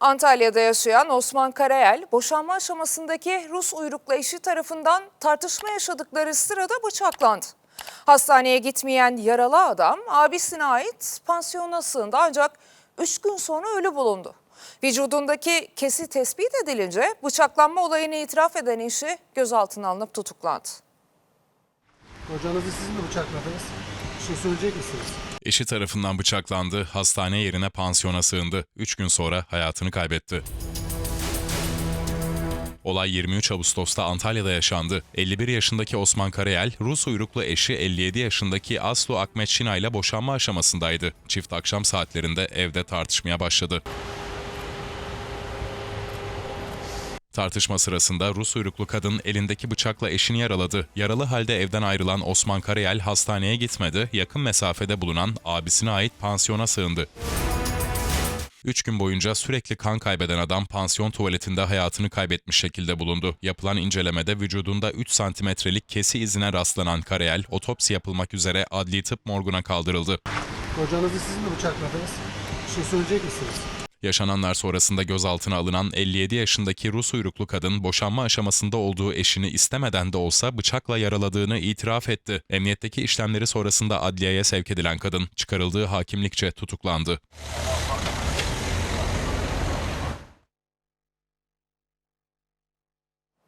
Antalya'da yaşayan Osman Karayel, boşanma aşamasındaki Rus uyruklu eşi tarafından tartışma yaşadıkları sırada bıçaklandı. Hastaneye gitmeyen yaralı adam abisine ait pansiyona sığındı ancak 3 gün sonra ölü bulundu. Vücudundaki kesi tespit edilince bıçaklanma olayını itiraf eden eşi gözaltına alınıp tutuklandı. Kocanızı siz mi bıçakladınız? Şey söyleyecek misiniz? Eşi tarafından bıçaklandı, hastane yerine pansiyona sığındı. 3 gün sonra hayatını kaybetti. Olay 23 Ağustos'ta Antalya'da yaşandı. 51 yaşındaki Osman Karayel, Rus uyruklu eşi 57 yaşındaki Aslu Akmetşina ile boşanma aşamasındaydı. Çift akşam saatlerinde evde tartışmaya başladı. Tartışma sırasında Rus uyruklu kadın elindeki bıçakla eşini yaraladı. Yaralı halde evden ayrılan Osman Karayel hastaneye gitmedi, yakın mesafede bulunan abisine ait pansiyona sığındı. Üç gün boyunca sürekli kan kaybeden adam pansiyon tuvaletinde hayatını kaybetmiş şekilde bulundu. Yapılan incelemede vücudunda 3 santimetrelik kesi izine rastlanan Karayel, otopsi yapılmak üzere adli tıp morguna kaldırıldı. Kocanızı siz mi bıçakladınız? Bir şey söyleyecek misiniz? Yaşananlar sonrasında gözaltına alınan 57 yaşındaki Rus uyruklu kadın boşanma aşamasında olduğu eşini istemeden de olsa bıçakla yaraladığını itiraf etti. Emniyetteki işlemleri sonrasında adliyeye sevk edilen kadın çıkarıldığı hakimlikçe tutuklandı.